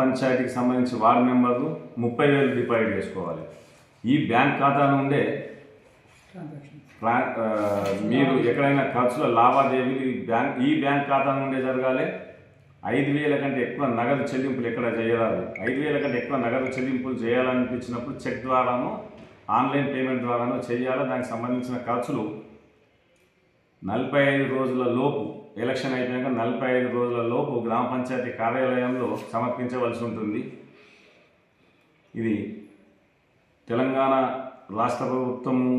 పంచాయతీకి సంబంధించి వార్డు మెంబర్లు ముప్పై వేలు డిపాజిట్ చేసుకోవాలి. ఈ బ్యాంక్ ఖాతా నుండే ప్రా- మీరు ఎక్కడైనా ఖర్చుల లావాదేవీలు ఈ బ్యాంక్ ఈ బ్యాంక్ ఖాతా నుండే జరగాలి. ఐదు వేల కంటే ఎక్కువ నగదు చెల్లింపులు ఎక్కడ చేయరాదు. ఐదు వేల కంటే ఎక్కువ నగదు చెల్లింపులు చేయాలనిపించినప్పుడు చెక్ ద్వారానో ఆన్లైన్ పేమెంట్ ద్వారానో చేయాలి? దానికి సంబంధించిన ఖర్చులు నలభై ఐదు రోజుల లోపు ఎలక్షన్ అయిపోయాక నలభై ఐదు రోజుల లోపు గ్రామ పంచాయతీ కార్యాలయంలో సమర్పించవలసి ఉంటుంది. ఇది తెలంగాణ రాష్ట్ర ప్రభుత్వము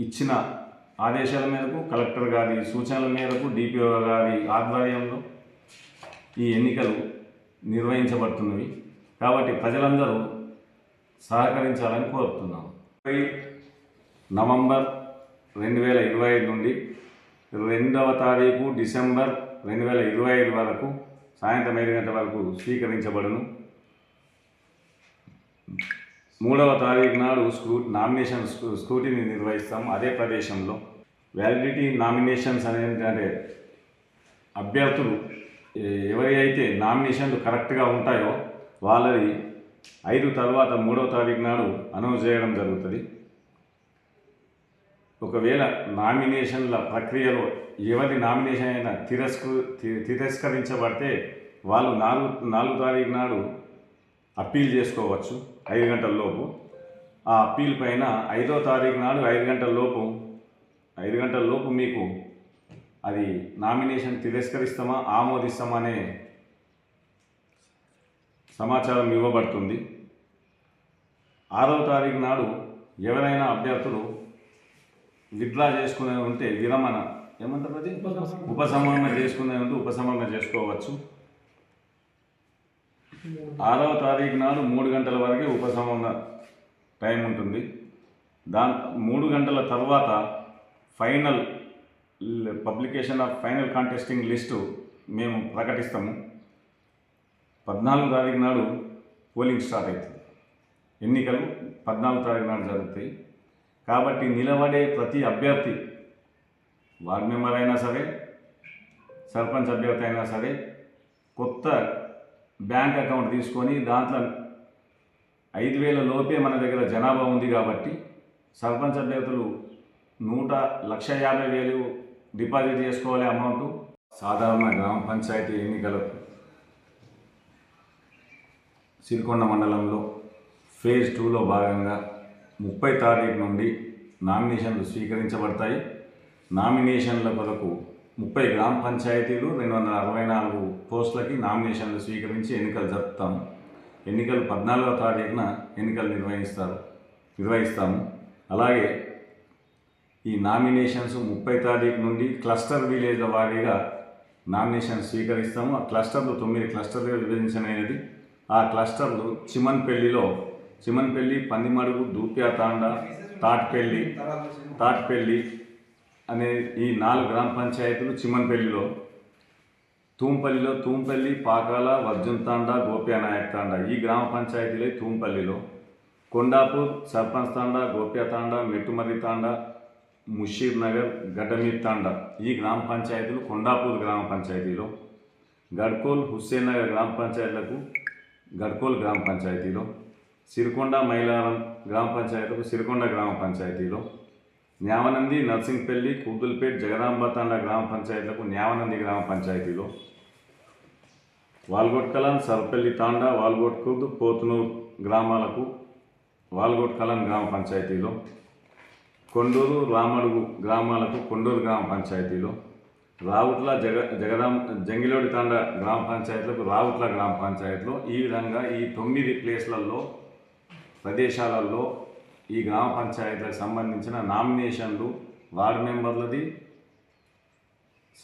ఇచ్చిన ఆదేశాల మేరకు కలెక్టర్ గారి సూచనల మేరకు డిపిఓ గారి ఆధ్వర్యంలో ఈ ఎన్నికలు నిర్వహించబడుతున్నవి. కాబట్టి ప్రజలందరూ సహకరించాలని కోరుతున్నాం నవంబర్ రెండు వేల ఇరవై ఐదు నుండి రెండవ తారీఖు డిసెంబర్ రెండు వేల ఇరవై ఐదు వరకు సాయంత్రం ఐదు గంటల వరకు స్వీకరించబడును. మూడవ తారీఖు నాడు స్క్రూ నామినేషన్ స్క్రూటీని నిర్వహిస్తాం. అదే ప్రదేశంలో వ్యాలిడిటీ నామినేషన్స్ అనేది అంటే అభ్యర్థులు ఎవరైతే ఎవరి అయితే నామినేషన్లు కరెక్ట్గా ఉంటాయో వాళ్ళది ఐదు తర్వాత మూడవ తారీఖు నాడు అనౌన్స్ చేయడం జరుగుతుంది. ఒకవేళ నామినేషన్ల ప్రక్రియలో ఎవరి నామినేషన్ అయినా తిరస్కృ తి- తిరస్కరించబడితే వాళ్ళు నాలుగు నాలుగు తారీఖు నాడు అప్పీల్ చేసుకోవచ్చు ఐదు గంటల లోపు. ఆ అప్పీల్ పైన ఐదో తారీఖు నాడు ఐదు గంటల లోపు ఐదు గంటల లోపు మీకు అది నామినేషన్ తిరస్కరిస్తామా ఆమోదిస్తామా అనే సమాచారం ఇవ్వబడుతుంది. ఆరవ తారీఖు నాడు ఎవరైనా అభ్యర్థులు విత్డ్రా చేసుకునే ఉంటే విరమణ. ఏమంటారు అది? ఉపసంహరణ. చేసుకునే ఉంటే ఉపసంహరణ చేసుకోవచ్చు. ఆరవ తారీఖు నాడు మూడు గంటల వరకే ఉపసంహరణ టైం ఉంటుంది. దాని మూడు గంటల తర్వాత final publication of final contesting list మేము ప్రకటిస్తాము. పద్నాలుగు తారీఖు నాడు పోలింగ్ స్టార్ట్ అవుతుంది. ఎన్నికలు పద్నాలుగు తారీఖు నాడు జరుగుతాయి. కాబట్టి నిలబడే ప్రతి అభ్యర్థి వార్డ్ మెంబర్ అయినా సరే సర్పంచ్ అభ్యర్థి అయినా సరే కొత్త బ్యాంక్ అకౌంట్ తీసుకొని దాంట్లో ఐదు వేల లోపే మన దగ్గర జనాభా ఉంది కాబట్టి సర్పంచ్ అభ్యర్థులు నూట లక్ష యాభై వేలు డిపాజిట్ చేసుకోవాలి అమౌంట్ సాధారణ గ్రామ పంచాయతీ ఎన్నికలకు. సిరికొండ మండలంలో ఫేజ్ టూలో భాగంగా ముప్పై తారీఖు నుండి నామినేషన్లు స్వీకరించబడతాయి. నామినేషన్ల కొరకు ముప్పై గ్రామ పంచాయతీలు రెండు వందల అరవై నాలుగు పోస్టులకి నామినేషన్లు స్వీకరించి ఎన్నికలు జరుపుతాము ఎన్నికలు పద్నాలుగవ తారీఖున ఎన్నికలు నిర్వహిస్తారు నిర్వహిస్తాము. అలాగే ఈ నామినేషన్స్ ముప్పై తారీఖు నుండి క్లస్టర్ విలేజ్ల వారీగా నామినేషన్ స్వీకరిస్తాము. ఆ క్లస్టర్లు తొమ్మిది క్లస్టర్లుగా విభజించనేది ఆ క్లస్టర్లు చిమన్పల్లిలో చిమన్పల్లి పందిమడుగు దూప్యా తాండా తాట్పల్లి తాట్పల్లి అనే ఈ నాలుగు గ్రామ పంచాయతీలు చిమన్పల్లిలో. తూంపల్లిలో తూంపల్లి పాకాల వర్జున్ తాండ గోప్యానాయక్ తాండ ఈ గ్రామ పంచాయతీలే తూంపల్లిలో. కొండాపూర్ సర్పంచ్ తాండ గోప్యా తాండ మెట్టుమర్రి తాండ ముషీర్ నగర్ గడ్డమీర్ తాండ ఈ గ్రామ పంచాయతీలు కొండాపూర్ గ్రామ పంచాయతీలో. గడ్కోల్ హుస్సేన్ నగర్ గ్రామ పంచాయతీలకు గడ్కోల్ గ్రామ పంచాయతీలో. సిరికొండ మైలారం గ్రామ పంచాయతీలకు సిరికొండ గ్రామ పంచాయతీలో న్యావనంది నర్సింగ్పల్లి కూతుల్పేట్ జగదాంబ తాండా గ్రామ పంచాయతీలకు న్యావనంది గ్రామ పంచాయతీలో వాల్గొట్ సర్పల్లి తాండ వాల్గొట్ పోతునూరు గ్రామాలకు వాల్గొట్ గ్రామ పంచాయతీలో కొండూరు రామడుగు గ్రామాలకు కొండూరు గ్రామ పంచాయతీలో రావుట్ల జగ జగదాం జంగిలోడి తాండ గ్రామ పంచాయతీలకు రావుట్ల గ్రామ పంచాయతీలో ఈ విధంగా ఈ తొమ్మిది ప్లేస్లలో ప్రదేశాలలో ఈ గ్రామ పంచాయతీలకు సంబంధించిన నామినేషన్లు వార్డు మెంబర్లది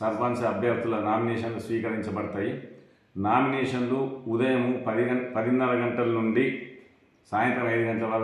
సర్పంచ్ అభ్యర్థుల నామినేషన్లు స్వీకరించబడతాయి. నామినేషన్లు ఉదయం పది గంట పదిన్నర గంటల నుండి సాయంత్రం ఐదు గంటల వరకు